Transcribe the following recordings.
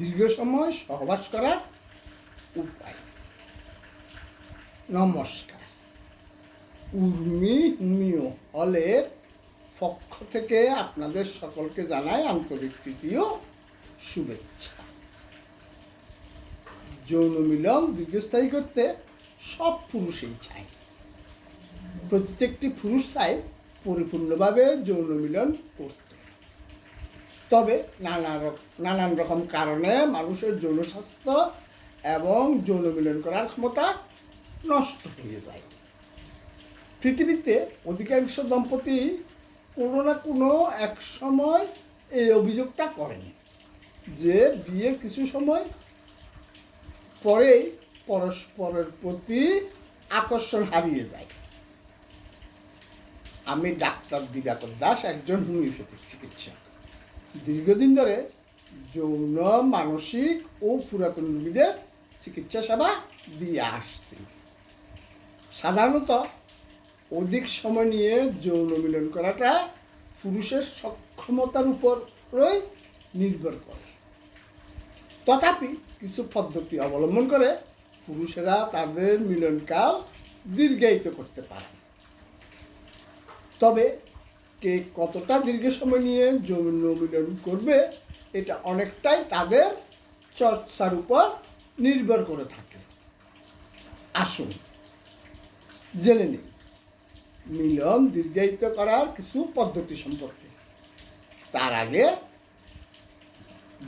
দীর্ঘ সময় সহবাস করার উপায়। নমস্কার। উর্মি হোমিও হলের পক্ষ থেকে আপনাদের সকলকে জানাই আন্তরিক প্রীতীয় শুভেচ্ছা। যৌন মিলন দীর্ঘস্থায়ী করতে সব পুরুষই চায়। প্রত্যেকটি পুরুষ চায় পরিপূর্ণভাবে যৌন মিলন করতে। তবে নানা নানান রকম কারণে মানুষের যৌন স্বাস্থ্য এবং যৌন মিলন করার ক্ষমতা নষ্ট হয়ে যায়। পৃথিবীতে অধিকাংশ দম্পতি কোনো না কোনো এক সময় এই অভিযোগটা করেন যে বিয়ের কিছু সময় পরেই পরস্পরের প্রতি আকর্ষণ হারিয়ে যায়। আমি ডাক্তার দিবাকর দাস, একজন হোমিওপ্যাথিক চিকিৎসক। দীর্ঘদিন ধরে যৌন, মানসিক ও পুরাতন রোগীদের চিকিৎসা সেবা দিয়ে আসছি। সাধারণত অধিক সময় নিয়ে যৌন মিলন করাটা পুরুষের সক্ষমতার উপরই নির্ভর করে। তথাপি কিছু পদ্ধতি অবলম্বন করে পুরুষেরা তাদের মিলনকাল দীর্ঘায়িত করতে পারে। তবে কে কতটা দীর্ঘ সময় নিয়ে মিলন করবে, এটা অনেকটাই তাদের চর্চার উপর নির্ভর করে থাকে। আসুন, জেনে নিই। মিলন দীর্ঘায়িত করার কিছু পদ্ধতি সম্পর্কে। তার আগে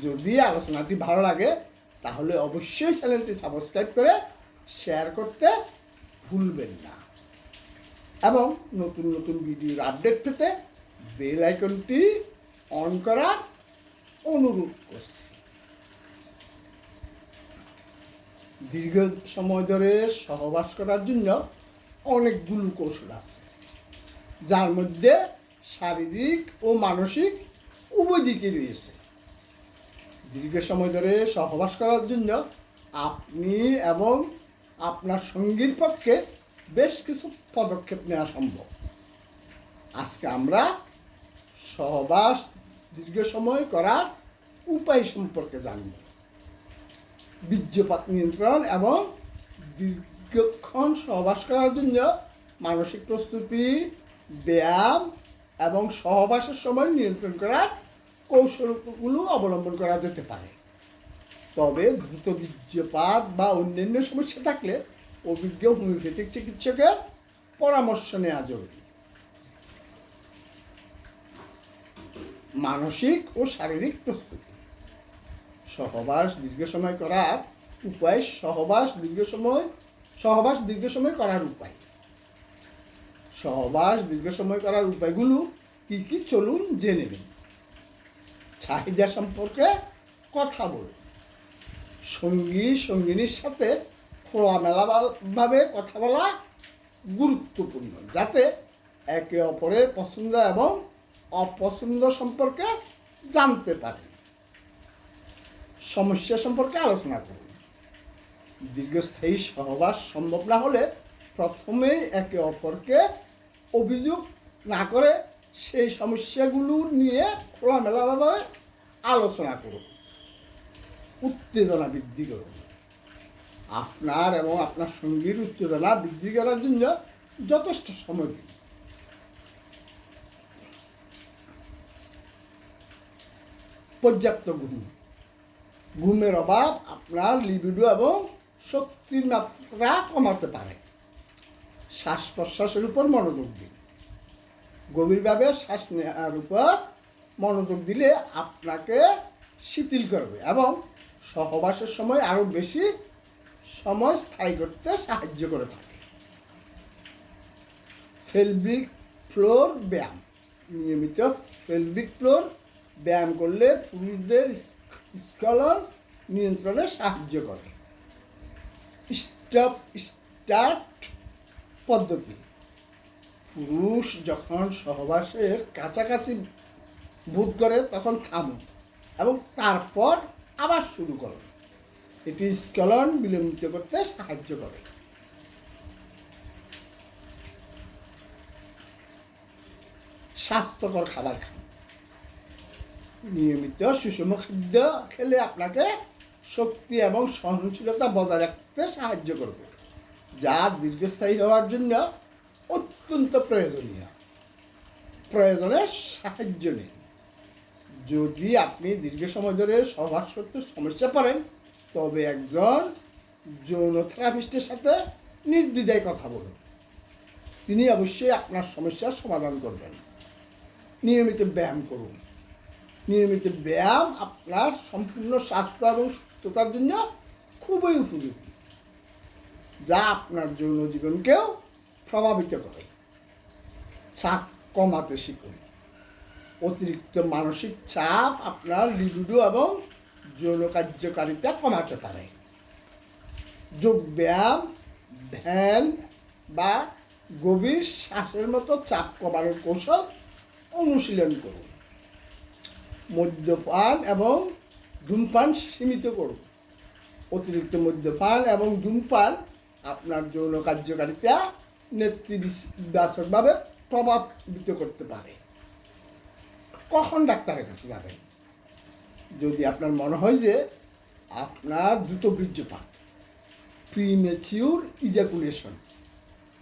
যদি আলোচনাটি ভালো লাগে, তাহলে অবশ্যই চ্যানেলটি সাবস্ক্রাইব করে শেয়ার করতে ভুলবেন না। এবং নতুন নতুন ভিডিওর আপডেট পেতে বেল আইকনটি অন করার অনুরোধ করছি। দীর্ঘ সময় ধরে সহবাস করার জন্য অনেকগুলো কৌশল আছে, যার মধ্যে শারীরিক ও মানসিক উভয় দিকই রয়েছে। দীর্ঘ সময় ধরে সহবাস করার জন্য আপনি এবং আপনার সঙ্গীর পক্ষে বেশ কিছু পদক্ষেপ নেওয়া সম্ভব। আজকে আমরা সহবাস দীর্ঘ সময় করার উপায় সম্পর্কে জানব। বীর্যপাত নিয়ন্ত্রণ এবং দীর্ঘক্ষণ সহবাস করার জন্য মানসিক প্রস্তুতি, ব্যায়াম এবং সহবাসের সময় নিয়ন্ত্রণ করার কৌশলগুলো অবলম্বন করা যেতে পারে। তবে দ্রুত বীর্যপাত বা অন্যান্য সমস্যা থাকলে অভিজ্ঞ হোমিওপ্যাথিক চিকিৎসকের পরামর্শ নেওয়া জরুরি। মানসিক ও শারীরিক প্রস্তুতি। সহবাস দীর্ঘ সময় করার উপায়, সহবাস দীর্ঘ সময়, সহবাস দীর্ঘ সময় করার উপায়। সহবাস দীর্ঘ সময় করার উপায়গুলো কি কি চলুন জেনে নিন। চাহিদা সম্পর্কে কথা বলুন। সঙ্গী, সঙ্গিনীর সাথে খোলামেলাভাবে কথা বলা গুরুত্বপূর্ণ, যাতে একে অপরের পছন্দ এবং অপছন্দ সম্পর্কে জানতে পারে। সমস্যা সম্পর্কে আলোচনা করুন। দীর্ঘস্থায়ী সহবাস সম্ভব না হলে প্রথমেই একে অপরকে অভিযোগ না করে সেই সমস্যাগুলো নিয়ে খোলামেলাভাবে আলোচনা করুন। উত্তেজনা বৃদ্ধি করুন। আপনার এবং আপনার সঙ্গীর উত্তেজনা বৃদ্ধি করার জন্য যথেষ্ট সময় দিন। পর্যাপ্ত ঘুম। ঘুমের অভাব আপনার লিবিডো এবং শক্তির মাত্রা কমাতে পারে। শ্বাস প্রশ্বাসের উপর মনোযোগ দিন। গভীরভাবে শ্বাস নেওয়ার উপর মনোযোগ দিলে আপনাকে শিথিল করবে এবং সহবাসের সময় আরও বেশি সময় স্থায়ী করতে সাহায্য করে থাকে। ফেলবিক ফ্লোর ব্যায়াম, নিয়মিত ফেলবিক ফ্লোর ব্যায়াম করলে পুরুষদের স্খলন নিয়ন্ত্রণে সাহায্য করে। স্টপ স্টার্ট পদ্ধতি, পুরুষ যখন সহবাসের কাছাকাছি বোধ করে তখন থামুন এবং তারপর আবার শুরু করুন। স্খলন বিলম্বিত করতে সাহায্য করে। স্বাস্থ্যকর খাবার খান। নিয়মিত সুষম খাদ্য খেলে আপনাকে শক্তি এবং সহনশীলতা বজায় রাখতে সাহায্য করবে, যা দীর্ঘস্থায়ী হওয়ার জন্য অত্যন্ত প্রয়োজনীয়। প্রয়োজনে সাহায্য নিন। যদি আপনি দীর্ঘ সময় ধরে সমাজ সত্য সমস্যা পড়েন তবে একজন যৌন থেরাপিস্টের সাথে নির্দ্বিধায় কথা বলুন। তিনি অবশ্যই আপনার সমস্যার সমাধান করবেন। নিয়মিত ব্যায়াম করুন। নিয়মিত ব্যায়াম আপনার সম্পূর্ণ স্বাস্থ্য এবং সুস্থতার জন্য খুবই উপযোগী যা আপনার যৌন জীবনকেও প্রভাবিত করে। চাপ কমাতে শিখুন। অতিরিক্ত মানসিক চাপ আপনার লিবিডো এবং যৌন কার্যকারিতা কমাতে পারে। যোগ ব্যায়াম, ধ্যান বা গভীর শ্বাসের মতো চাপ কমানোর কৌশল অনুশীলন করুন। মদ্যপান এবং ধূমপান সীমিত করুন। অতিরিক্ত মদ্যপান এবং ধূমপান আপনার যৌন কার্যকারিতা নেতৃবাচকভাবে প্রভাবিত করতে পারে। কখন ডাক্তারের কাছে যাবেন? যদি আপনার মনে হয় যে আপনার দ্রুত বীর্যপাত প্রিমেচিউর ইজাকুলেশন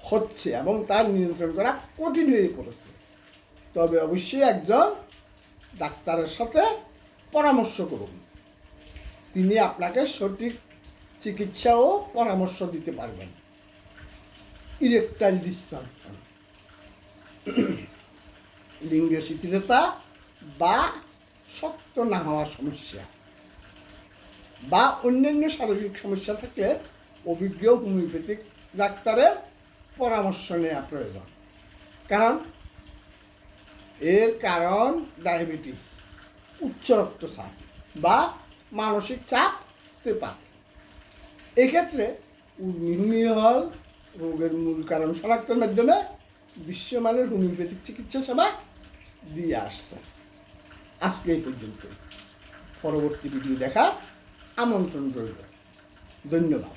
হচ্ছে এবং তার নিয়ন্ত্রণ করা কঠিন হয়ে পড়েছে, তবে অবশ্যই একজন ডাক্তারের সাথে পরামর্শ করুন। তিনি আপনাকে সঠিক চিকিৎসা ও পরামর্শ দিতে পারবেন। ইরেকটাইল ডিসফাংশন লিঙ্গ শিথিলতা বা শক্ত না হওয়ার সমস্যা। বা অন্যান্য শারীরিক সমস্যা থাকলে অভিজ্ঞ হোমিওপ্যাথিক ডাক্তারের পরামর্শ নেওয়া প্রয়োজন। কারণ এর কারণ ডায়াবেটিস, উচ্চ রক্তচাপ বা মানসিক চাপ হতে পারে। এক্ষেত্রে উর্মিহুমি হল রোগের মূল কারণ শনাক্তের মাধ্যমে বিশ্বমানের হোমিওপ্যাথিক চিকিৎসা সেবা দিয়ে আসছে। আজকে এই পর্যন্ত। পরবর্তী ভিডিও দেখা আমন্ত্রণ রইল। ধন্যবাদ।